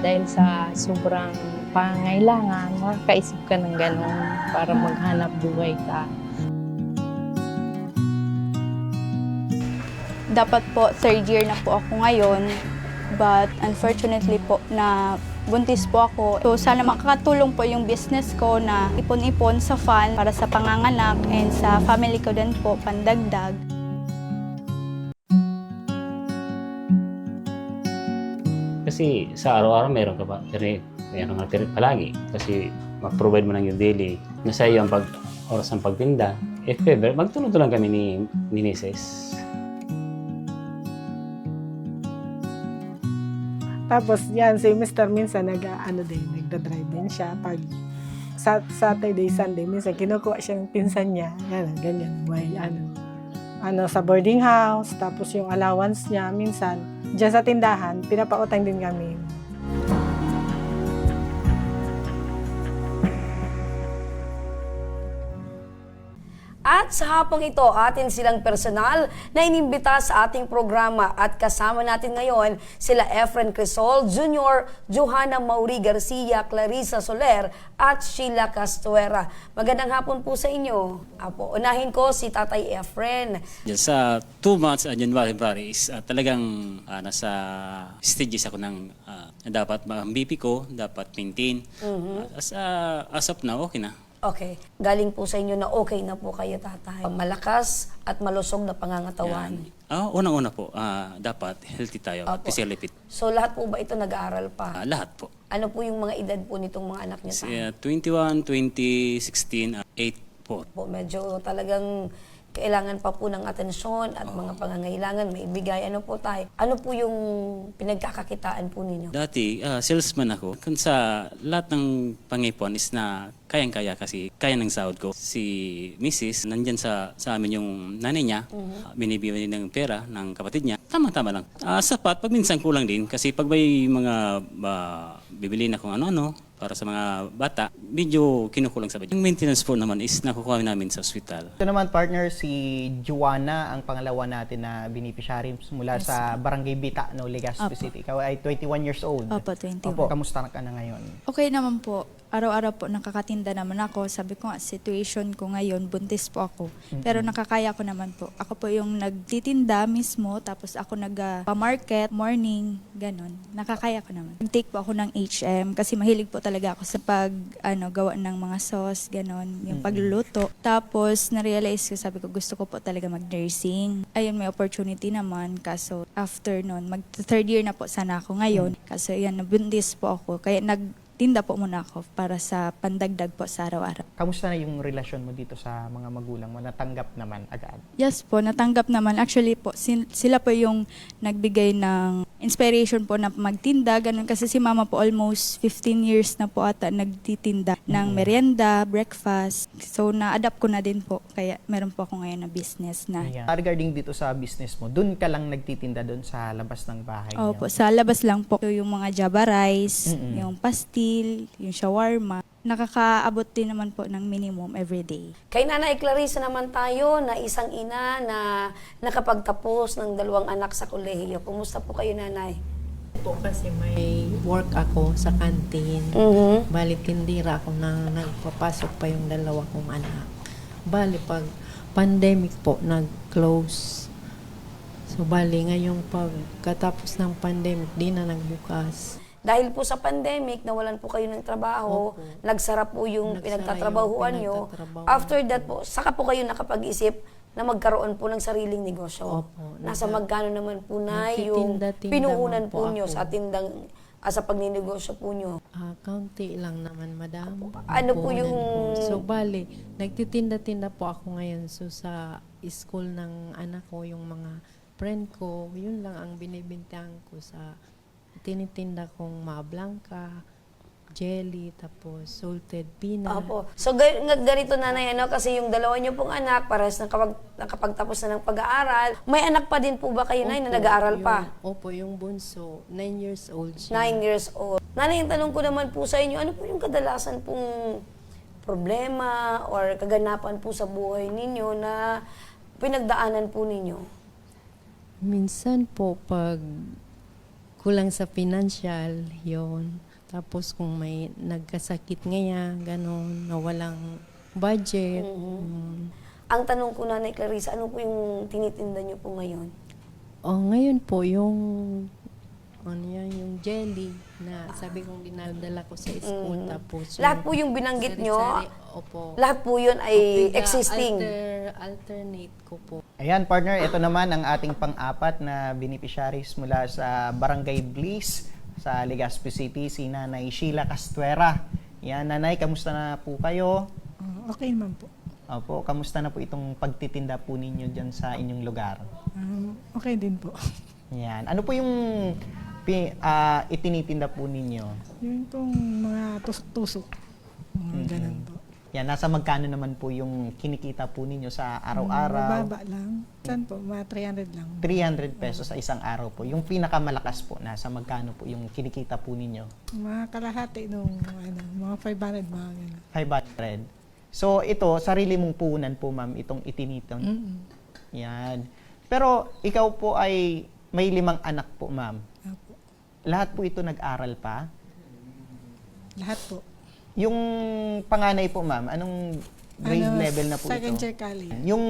Dahil sa sobrang pangailangan, makakaisip ka ng ganun para maghanap buhay ka. Dapat po third year na po ako ngayon. But unfortunately po na buntis po ako. So sana makakatulong po yung business ko na ipon-ipon sa fund para sa panganganak and sa family ko din po pandagdag. Kasi sa araw-araw meron ka pa, pero meron ka pero palagi. Kasi mag-provide mo lang yung daily. Nasa iyo ang pag, oras ng pagtinda. If ever, magtulong-tulong kami ni, ni Nises. Tapos yan, si Mr. minsan nag, ano din, nagda-drive din siya. Pag sa Saturday, Sunday, minsan kinukuha siya ng pinsan niya. Yan, ganyan. May ano, ano, sa boarding house. Tapos yung allowance niya, minsan, dyan sa tindahan, pinapautang din kami. At sa hapong ito, atin silang personal na inimbita sa ating programa at kasama natin ngayon sila Efren Crisol Jr., Johanna Mauri Garcia, Clarissa Soler at Sheila Castuera. Magandang hapon po sa inyo. Apo, unahin ko si Tatay Efren. Diyan sa two months, uh, January, February, is ah, talagang ah, nasa stages ako ng ah, na dapat ma- ang BP ko, dapat maintain. as, ah, as of now, okay na. Okay, galing po sa inyo na okay na po kayo, Tatay. Malakas at malusog na pangangatawan. Ah, unang-una po, ah, dapat healthy tayo, Opo. physically fit. So lahat po ba ito nag-aaral pa? Ah, lahat po. Ano po yung mga edad po nitong mga anak niyo? Si, Tay? ah, 21, 20, 16, ah, 8 po. po, medyo talagang kailangan pa po ng atensyon at mga pangangailangan may ibigay. Ano po tayo? Ano po yung pinagkakakitaan po ninyo? Dati, ah, salesman ako. Kung sa lahat ng pangipon is na kayang-kaya kasi kaya ng sahod ko. Si Mrs. nandyan sa, sa amin yung nanay niya. ah, binibigyan din ng pera ng kapatid niya. Tama-tama lang. Ah, sapat, pag minsan kulang din. Kasi pag may mga ah, bibili na kung ano-ano para sa mga bata, medyo kinukulang sa budget. Yung maintenance po naman is nakukuha namin sa hospital. Ito naman partner si Juana ang pangalawa natin na beneficiary mula sa Barangay Bita, no, Legazpi. City. Ikaw ay 21 years old. Opo, 21. Opo, kamusta ka na ngayon? Okay naman po. Araw-araw po nakakatinda naman ako. Sabi ko nga, situation ko ngayon, buntis po ako. Pero nakakaya ko naman po. Ako po yung nagtitinda mismo, tapos ako nag-market, morning, ganun. Nakakaya ko naman. Nag-take po ako ng HM kasi mahilig po talaga ako sa pag, ano, gawa ng mga sauce, ganun, yung pagluluto. Tapos, na-realize ko, sabi ko, gusto ko po talaga mag-nursing. Ayun, may opportunity naman. Kaso, after nun, mag-third year na po sana ako ngayon. Kaso, yan, nabundis po ako. Kaya nagtinda po muna ako para sa pandagdag po sa araw-araw. Kamusta na yung relasyon mo dito sa mga magulang mo? Natanggap naman agad. Yes po, natanggap naman. Actually po, sila po yung nagbigay ng inspiration po na magtinda. Ganun kasi si mama po almost 15 years na po ata nagtitinda ng merienda, breakfast. So na-adapt ko na din po. Kaya meron po ako ngayon na business na. Ayan. Regarding dito sa business mo, dun ka lang nagtitinda dun sa labas ng bahay Opo, niyo? sa labas lang po yung mga java rice, yung pastil, yung shawarma. Nakakaabot din naman po ng minimum every day. Kay Nanay Clarissa naman tayo na isang ina na nakapagtapos ng dalawang anak sa kolehiyo. Kumusta po kayo, Nanay? po kasi may work ako sa kantin. Mm-hmm. Bali, tindira ako na nagpapasok pa yung dalawa kong anak. Bali, pag pandemic po, nag-close. So, bali, ngayong pagkatapos ng pandemic, di na nagbukas. Dahil po sa pandemic, nawalan po kayo ng trabaho, Opo. nagsara po yung Nagsara pinagtatrabahuan yung nyo. pinagtatrabahuan. After that po, saka po kayo nakapag-isip na magkaroon po ng sariling negosyo. Opo. Nasa magkano naman po na yung Nagtitinda-tinda pinuhunan man po po nyo ako. sa tindang ah, sa pagninegosyo po nyo. Ah, kaunti lang naman, madam. Ano po Puhunan yung- po. So, bali, nagtitinda-tinda po ako ngayon. So, sa school ng anak ko, yung mga friend ko, yun lang ang binibintahan ko sa tinitinda kong mga blanca, jelly, tapos salted peanut. Opo. So, ga- nga- ganito nanay, ano, kasi yung dalawa niyo pong anak, parehas nakapag, nakapagtapos na ng pag-aaral. May anak pa din po ba kayo, Nay, na Opo, nag-aaral yung- pa? Opo, yung bunso, 9 years old siya. Nine years old. Nanay, ang tanong ko naman po sa inyo, ano po yung kadalasan pong problema or kaganapan po sa buhay ninyo na pinagdaanan po ninyo? Minsan po, pag kulang sa financial, yon Tapos kung may nagkasakit ngayon, ganon, na walang budget. yun. Ang tanong ko, Nanay Clarissa, ano po yung tinitinda niyo po ngayon? Oh, ngayon po, yung ano yan, yung jelly na sabi kong dinadala ko sa school. Tapos yung Lahat po yung binanggit nyo, sari-sari, opo. lahat po yun ay existing. Alter, alternate ko po. Ayan, partner, ito naman ang ating pang-apat na beneficiaries mula sa Barangay Bliss sa Legazpi City, si Nanay Sheila Castuera. Yan, Nanay, kamusta na po kayo? Ah, okay naman po. Opo, kamusta na po itong pagtitinda po ninyo dyan sa inyong lugar? Um, okay din po. Yan. Ano po yung pi, ah, itinitinda po ninyo? Yung pong mga tusok-tusok. Mga ganun po. Yan, nasa magkano naman po yung kinikita po ninyo sa araw-araw? Mababa lang. Saan po? Mga 300 lang. 300 pesos sa isang araw po. Yung pinakamalakas po, nasa magkano po yung kinikita po ninyo? Mga kalahati nung ano, mga 500 mga ganun. 500. So, ito, sarili mong puhunan po, ma'am, itong itiniton. Mm-mm. Yan. Pero, ikaw po ay may limang anak po, ma'am. Apo. Lahat po ito nag-aral pa. Lahat po. Yung panganay po, ma'am, anong grade Ano, level na po second ito? year college. Yung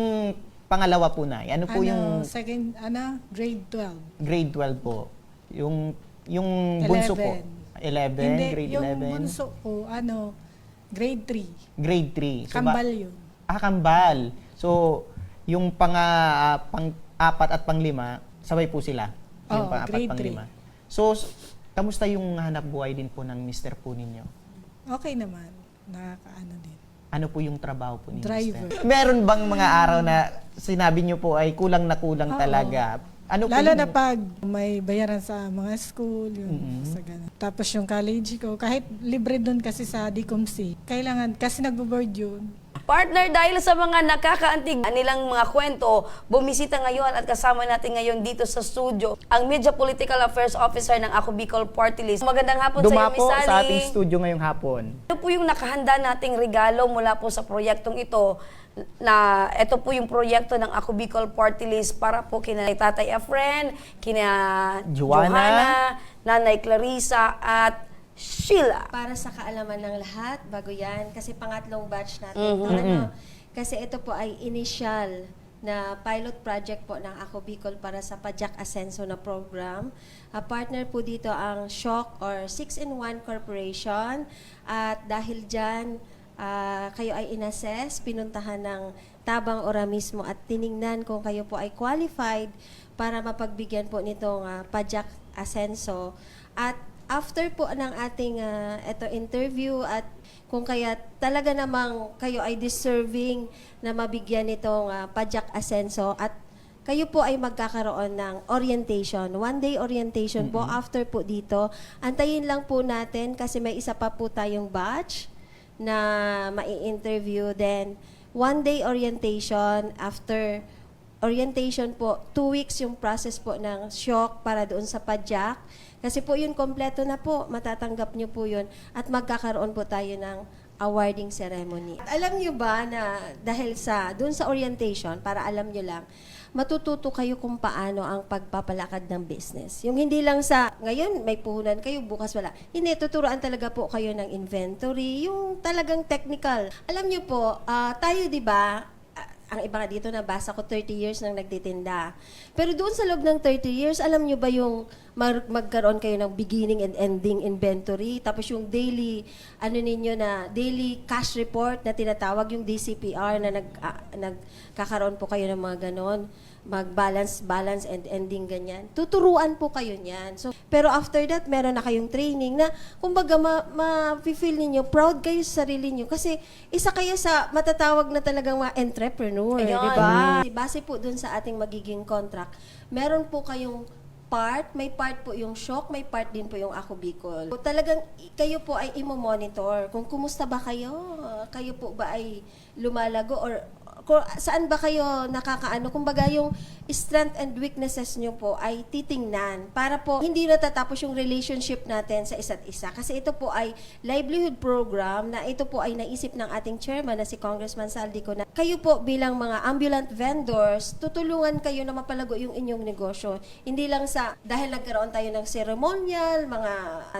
pangalawa po na, ano po ano, yung second, ano, grade 12. grade 12 po? Yung yung bunso po? 11, Hindi, grade yung 11, bunso ko, ano, grade 3. grade 3. So, ba- Kambal yun. Ah, kambal. So, yung pang, ah, pang apat at pang lima, sabay po sila. Yung Oo, pang apat, grade pang three. lima. So, kamusta yung hanap buhay din po ng mister po ninyo? Okay naman. Nakakaano din. Ano po yung trabaho po ni Driver. mister? Meron bang mga araw na sinabi nyo po ay kulang na kulang Oo. talaga? Ano po Lalo yung- na pag may bayaran sa mga school, yung sa ganun. Tapos yung college ko, kahit libre doon kasi sa DCOMC, kailangan, kasi nagbo-board yun. Partner, dahil sa mga nakakaantig nilang mga kwento, bumisita ngayon at kasama natin ngayon dito sa studio ang Media Political Affairs Officer ng Ako Bicol Party List. Magandang hapon sa iyo, Dumapo Miss Sally. sa ating studio ngayong hapon. Ano po yung nakahanda nating regalo mula po sa proyektong ito na ito po yung proyekto ng Ako Bicol Party List para po kina Tatay Efren, kina Joanna. Johanna, Nanay Clarissa at Sheila. para sa kaalaman ng lahat, bago yan, kasi pangatlong batch natin to, ano, kasi ito po ay initial na pilot project po ng Ako Bicol para sa Pajak Asenso na program. A partner po dito ang Shock or 6-in-1 Corporation at dahil dyan, ah, kayo ay inassess, pinuntahan ng tabang ora mismo at tiningnan kung kayo po ay qualified para mapagbigyan po nitong ah, Pajak Asenso. At after po ng ating ah, eto interview at kung kaya talaga namang kayo ay deserving na mabigyan nitong ah, Pajak Asenso at kayo po ay magkakaroon ng orientation, one day orientation po after po dito. Antayin lang po natin kasi may isa pa po tayong batch na mai-interview then one day orientation after orientation po, two weeks yung process po ng shock para doon sa padyak. Kasi po yun, kompleto na po. Matatanggap nyo po yun. At magkakaroon po tayo ng awarding ceremony. At alam nyo ba na dahil sa, doon sa orientation, para alam nyo lang, matututo kayo kung paano ang pagpapalakad ng business. Yung hindi lang sa, ngayon may puhunan kayo, bukas wala. Hindi, tuturuan talaga po kayo ng inventory, yung talagang technical. Alam nyo po, ah, tayo di ba, ang iba dito nabasa ko 30 years nang nagtitinda. Pero doon sa loob ng 30 years, alam nyo ba yung mag- magkaroon kayo ng beginning and ending inventory, tapos yung daily, ano ninyo na, daily cash report na tinatawag, yung DCPR na nag, ah, nagkakaroon po kayo ng mga ganon mag-balance, balance and ending ganyan. Tuturuan po kayo niyan. So, pero after that, meron na kayong training na, kumbaga, ma- ma-feel ninyo, proud kayo sa sarili niyo. Kasi, isa kayo sa matatawag na talagang mga entrepreneur, di ba? Base po dun sa ating magiging contract, meron po kayong part, may part po yung shock, may part din po yung Ako Bicol. So, talagang kayo po ay imo-monitor kung kumusta ba kayo, kayo po ba ay lumalago or kung saan ba kayo nakakaano, kumbaga yung strength and weaknesses nyo po ay titingnan para po hindi natatapos yung relationship natin sa isa't isa. Kasi ito po ay livelihood program na ito po ay naisip ng ating chairman na si Congressman Saldico na kayo po bilang mga ambulant vendors, tutulungan kayo na mapalago yung inyong negosyo. Hindi lang sa, dahil nagkaroon tayo ng ceremonial, mga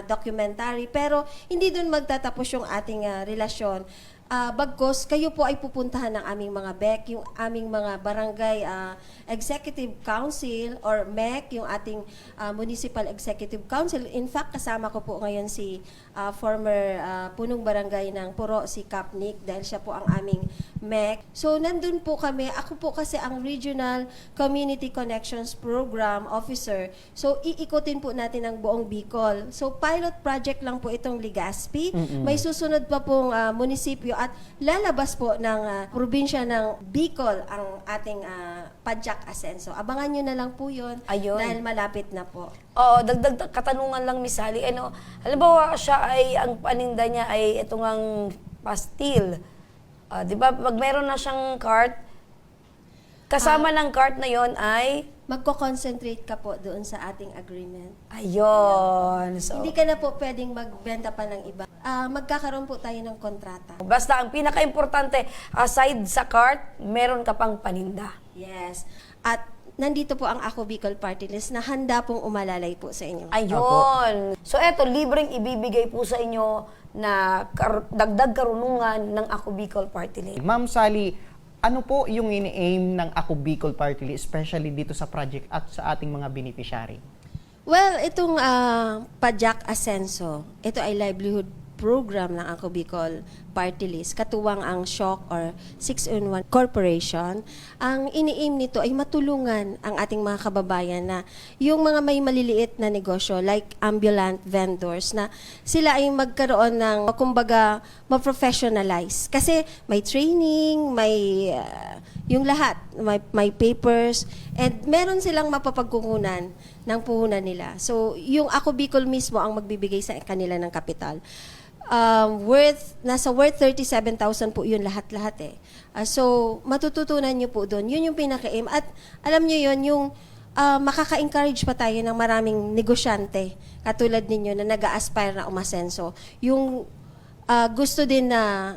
documentary, pero hindi dun magtatapos yung ating ah, relasyon. Ah, bagkos, kayo po ay pupuntahan ng aming mga BEC, yung aming mga barangay ah, executive council or MEC, yung ating ah, municipal executive council. In fact, kasama ko po ngayon si ah, former ah, punong barangay ng Puro, si Kapnik, dahil siya po ang aming MEC. So, nandun po kami. Ako po kasi ang Regional Community Connections Program Officer. So, iikutin po natin ang buong Bicol. So, pilot project lang po itong Ligaspi. May susunod pa pong ah, munisipyo at lalabas po ng ah, probinsya ng Bicol ang ating ah, Padjak Asenso. Abangan nyo na lang po yun Ayun. dahil malapit na po. Oo, dagdag katanungan lang, Miss Sally. Ano, halimbawa siya ay, ang paninda niya ay itong ang pastil. Ah, di ba, pag meron na siyang cart, kasama ng cart na yon ay, Magko-concentrate ka po doon sa ating agreement. ayun. So, Hindi ka na po pwedeng magbenta pa ng iba. Ah, magkakaroon po tayo ng kontrata. basta ang pinaka-importante, aside sa cart, meron ka pang paninda. Yes. At nandito po ang Ako Bicol Party List na handa pong umalalay po sa inyo. Ayun. So eto, libreng ibibigay po sa inyo na kar- dagdag karunungan ng Ako Bicol Party List. Ma'am Sally, ano po yung ini-aim ng Ako Bicol Party List, especially dito sa project at sa ating mga beneficiary? Well, itong ah, Pajak Asenso, ito ay livelihood program ng Ako Bicol Party List. Katuwang ang SHOC or 6-in-1 Corporation. Ang ini-aim nito ay matulungan ang ating mga kababayan na yung mga may maliliit na negosyo like ambulant vendors na sila ay magkaroon ng kumbaga ma-professionalize. Kasi may training, may ah, yung lahat, may, may papers, and meron silang mapapagkukunan ng puhunan nila. So, yung Ako Bicol mismo ang magbibigay sa kanila ng kapital. Um, worth, nasa worth 37,000 po yun lahat-lahat eh. Ah, so, matututunan nyo po doon. Yun yung pinaka-aim. At alam nyo yun, yung ah, makaka-encourage pa tayo ng maraming negosyante katulad ninyo na nag aspire na umasenso. Yung ah, gusto din na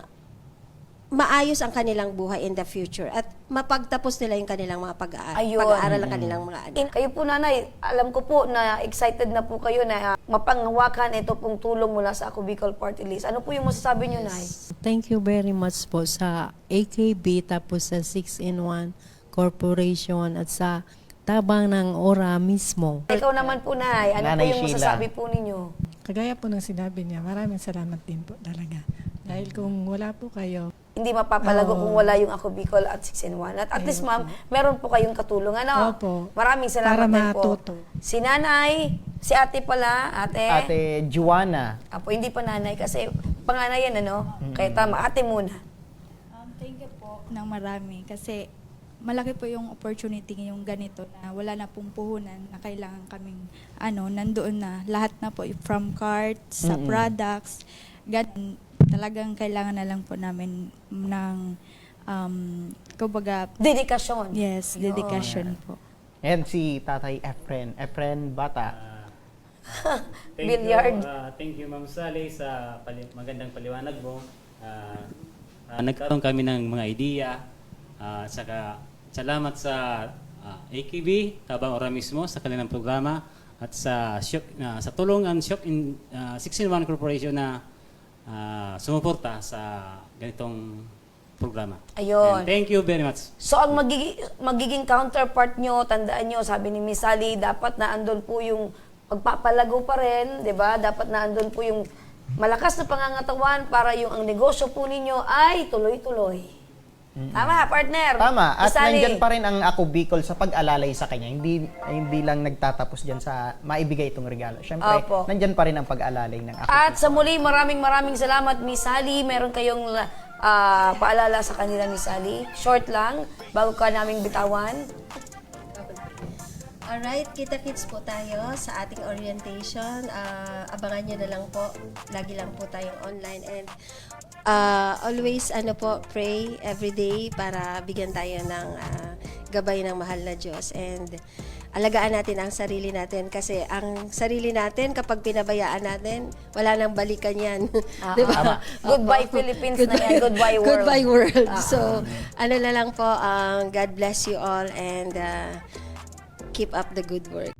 maayos ang kanilang buhay in the future at mapagtapos nila yung kanilang mga pag-aaral, Ayun. pag-aaral ng kanilang mga anak. In- kayo po nanay, alam ko po na excited na po kayo na uh, mapanghawakan ito pong tulong mula sa Ako Bicol Party List. Ano po yung masasabi niyo, Nay? Thank you very much po sa AKB tapos sa 6-in-1 Corporation at sa tabang ng ora mismo. Ikaw naman po, Nay. Ano Nanay po yung Sheila. masasabi po ninyo? Kagaya po ng sinabi niya, maraming salamat din po talaga. Dahil kung wala po kayo, Hindi mapapalago Oo. kung wala yung Ako Bicol at 6 in 1. At at least, ma'am, meron po kayong katulong. Ano? Opo. Maraming salamat Para din po. matuto. Si nanay, si ate pala, ate. Ate Juana, Apo, hindi pa nanay kasi panganay yan, ano? Kaya tama, ate muna. Um, thank you po ng marami kasi malaki po yung opportunity yung ganito na wala na pong puhunan na kailangan kaming ano nandoon na lahat na po from carts sa products gan talagang kailangan na lang po namin ng um kumbaga Dedikasyon. yes Yun. dedication po and si Tatay Efren, Efren Bata. Thank Billiard. You, ah, thank you, Ma'am Sally, sa pali- magandang paliwanag mo. Ah, ah, nagkaroon kami ng mga idea. Ah, saka salamat sa ah, AKB, Tabang Ora mismo, sa kanilang programa at sa Shock, ah, sa tulungan Shock in uh, 6-in-1 Corporation na ah, sumuporta sa ganitong programa. Ayun. And thank you very much. So ang magiging, magiging counterpart nyo, tandaan nyo, sabi ni Miss Sally, dapat na andun po yung pagpapalago pa rin, di ba? Dapat na andun po yung malakas na pangangatawan para yung ang negosyo po ninyo ay tuloy-tuloy. Tama, partner? Tama, at Sally. nandyan pa rin ang Ako Bicol sa pag-alalay sa kanya. Hindi hindi lang nagtatapos dyan sa maibigay itong regalo. Siyempre, Opo. nandyan pa rin ang pag-alalay ng Ako At sa muli, maraming maraming salamat, Miss Sally. Meron kayong ah, paalala sa kanila, Miss Sally. Short lang, bago ka naming bitawan. Alright, kita-kits po tayo sa ating orientation. Ah, abangan nyo na lang po. Lagi lang po tayong online. And Ah, always ano po, pray every day para bigyan tayo ng ah, gabay ng mahal na Diyos and alagaan natin ang sarili natin kasi ang sarili natin kapag pinabayaan natin, wala nang balikan yan. Di ba? Goodbye Opo. Philippines na yan. Goodbye world. Goodbye world. So, ano na lang po, um, God bless you all and uh, keep up the good work.